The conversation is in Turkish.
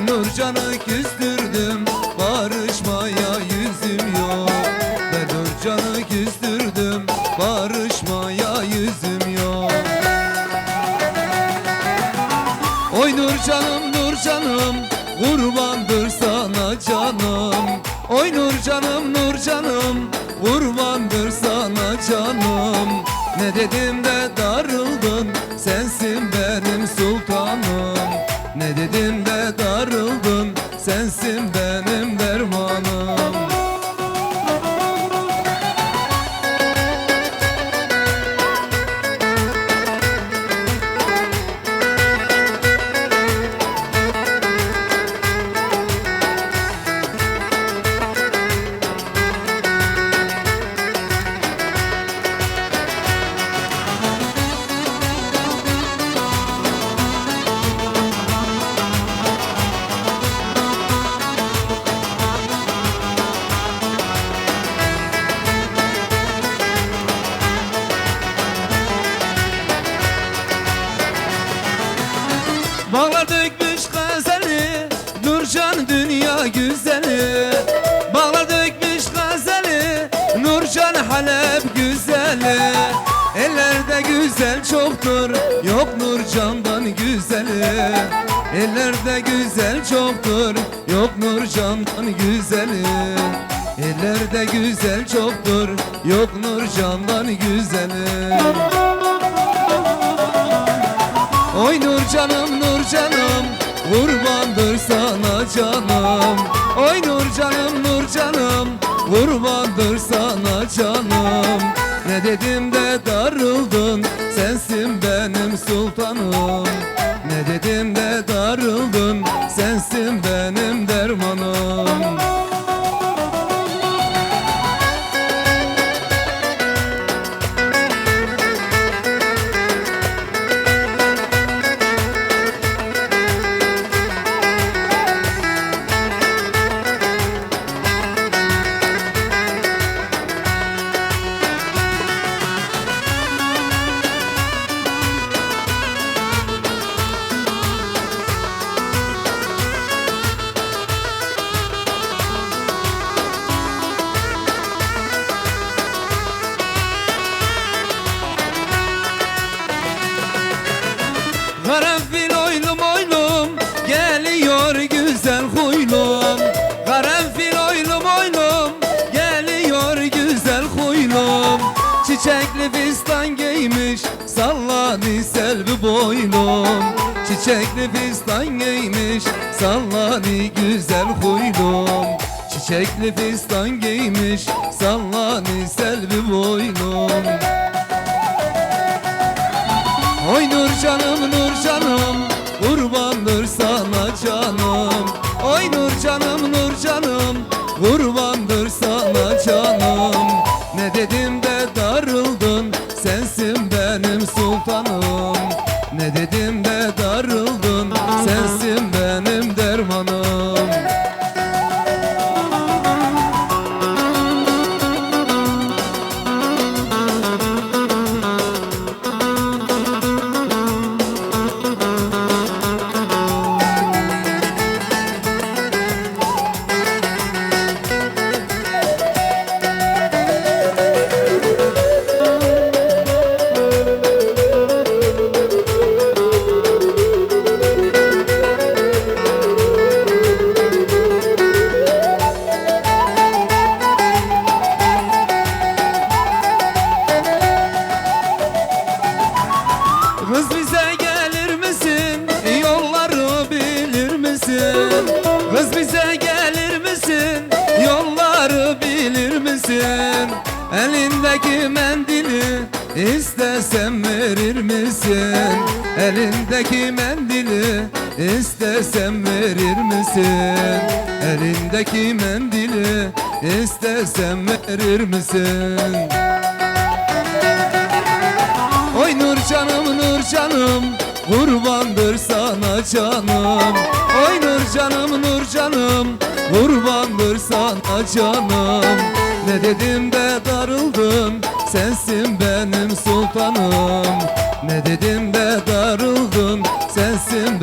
Nurcan'ı küstürdüm. Barışmaya yüzüm yok. Ben Nurcan'ı küstürdüm. Barışmaya yüzüm yok. Oy Nurcan'ım Nurcan'ım. Kurbandır sana canım. Oy Nurcan'ım Nurcan'ım. Kurbandır sana canım. Ne dedim Bağlar dökmüş gazeli Nurcan dünya güzeli. Bağlar dökmüş gazeli Nurcan Halep güzeli. Ellerde güzel çoktur Yok Nurcan'dan güzeli. Ellerde güzel çoktur Yok Nurcan'dan güzeli. Ellerde güzel çoktur Yok Nurcan'dan güzeli canım Kurbandır sana canım. Ne dedim de darıldın Sensin benim sultanım. Ne dedim de darıldın Sensin benim dermanım Çiçekli fistan giymiş Sallani selvi boylum Çiçekli fistan giymiş Sallani güzel huylum Çiçekli fistan giymiş Sallani selvi boylum Oy Nur canım Nur canım Kurbandır sana canım. Oy Nur canım misin? Elindeki mendili istesem verir misin? Elindeki mendili istesem verir misin? Elindeki mendili istesem verir misin? Oy Nur canım Nur canım Kurbandır sana canım Ay nur canım nur canım Kurbandır sana canım. Ne dedim de darıldın Sensin benim sultanım. Ne dedim de darıldın Sensin